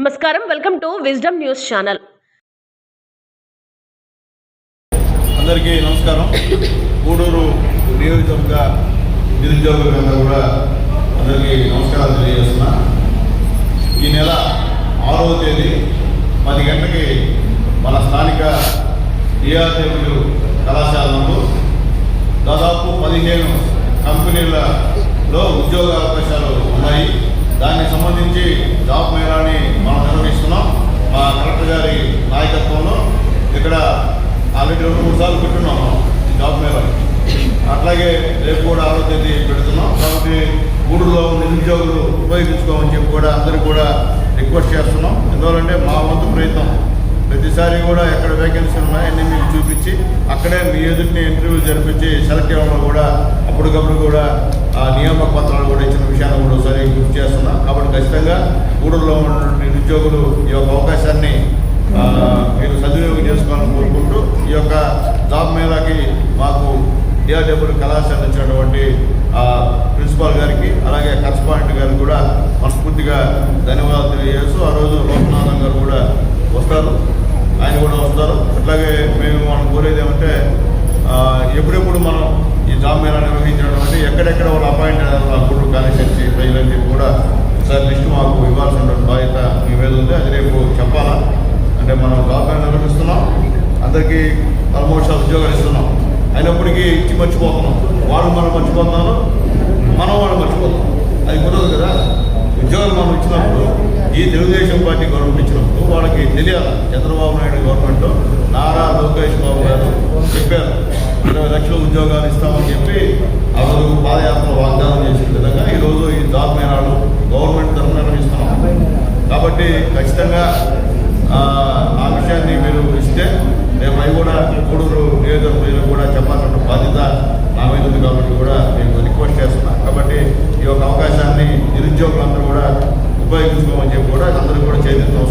నమస్కారం. Welcome to Wisdom News channel. అందరికీ నమస్కారం. గూడూరు నియోజకవర్గ నిరుద్యోగ కూడా అందరికీ నమస్కారాలు తెలియజేస్తున్నా. ఈ నెల ఆరవ తేదీ పది గంటలకి మన స్థానిక డిఆర్డబ్ల్యూ కళాశాల దాదాపు పదిహేను కంపెనీలలో ఉద్యోగ అవకాశాలు ఉన్నాయి. దానికి సంబంధించి జాబ్ మేళాని మనం నిర్వహిస్తున్నాం మా కలెక్టర్ గారి నాయకత్వంలో ఇక్కడ ఆల్రెడీ రెండు మూడు సార్లు పెట్టున్నాం ఈ జాబ్ మీద. అట్లాగే రేపు కూడా ఆరో తేదీ పెడుతున్నాం. కాబట్టి గూడూరులో ఉన్న నిరుద్యోగులు ఉపయోగించుకోమని చెప్పి కూడా అందరూ కూడా రిక్వెస్ట్ చేస్తున్నాం. ఎందువల్లంటే మా వంతు ప్రయత్నం. ప్రతిసారి కూడా ఎక్కడ వేకెన్సీ ఉన్నాయన్నీ మీకు చూపించి అక్కడే మీ ఎదుటిని ఇంటర్వ్యూ జరిపించి సెలెక్ట్ అవ్వడంలో కూడా అప్పటికప్పుడు కూడా ఆ నియామక పత్రాలు కూడా ఇచ్చిన విషయాన్ని కూడా ఒకసారి గుర్తు చేస్తున్నాం. కాబట్టి ఖచ్చితంగా ఊళ్ళో ఉన్నటువంటి నిరుద్యోగులు ఈ యొక్క అవకాశాన్ని మీరు సద్వినియోగం చేసుకోవాలని కోరుకుంటూ ఈ యొక్క జాబ్ మేళాకి మాకు డిఆర్డబ్ల్యూ కళాశాల ఇచ్చినటువంటి ప్రిన్సిపాల్ గారికి అలాగే కరస్పాండెంట్ గారికి కూడా మనస్ఫూర్తిగా ధన్యవాదాలు తెలియజేస్తూ ఆ రోజు లోకనాథం గారు కూడా వస్తారు. ఆయన కూడా వస్తారు. అట్లాగే మేము మనం కోరేది ఏమంటే ఎప్పుడెప్పుడు మనం ఈ జాబ్ మేళా నిర్వహించినటువంటి ఎక్కడెక్కడ వాళ్ళు అపాయింట్ అయ్యారు వాళ్ళ గుడ్డు కాలేజీ ప్రజలని చెప్పి కూడా సార్ లిస్ట్ మాకు ఇవ్వాల్సినటువంటి బాధ్యత మీ మీద ఉంది. అది రేపు చెప్పాలా? అంటే మనం జాబ్ మేళా నిర్వహిస్తున్నాం. అందరికీ పరమోషాలు ఉద్యోగాలు ఇస్తున్నాం. అయినప్పటికీ ఇచ్చి మర్చిపోతున్నాం. వాళ్ళు మనం మర్చిపోతున్నాను మనం వాళ్ళు మర్చిపోతాం అది కుదరదు కదా. ఉద్యోగాలు మనం ఇచ్చినప్పుడు ఈ తెలుగుదేశం పార్టీ గవర్నమెంట్ ఇచ్చినప్పుడు వాళ్ళకి తెలియాలి? చంద్రబాబు నాయుడు గవర్నమెంట్ నారా లోకేష్ బాబు గారు చెప్పారు. ఇరవై లక్షల ఉద్యోగాలు ఇస్తామని చెప్పి ఆ రోజు పాదయాత్ర వాగ్దానం చేసిన విధంగా ఈరోజు ఈ జాబ్ మేళాలు గవర్నమెంట్ తరఫున నిర్వహిస్తున్నాం. కాబట్టి ఖచ్చితంగా ఆ, ఆ విషయాన్ని మీరు ఇస్తే మేము అవి కూడా గూడూరు నియోజకవర్గంలో కూడా చెప్పాల్సిన బాధ్యత నా మీద ఉంది కాబట్టి కూడా మేము రిక్వెస్ట్ చేస్తున్నాం. కాబట్టి ఈ యొక్క అవకాశాన్ని నిరుద్యోగులందరూ కూడా ఉపయోగించుకోమని చెప్పి కూడా అందరూ కూడా చైతన్యం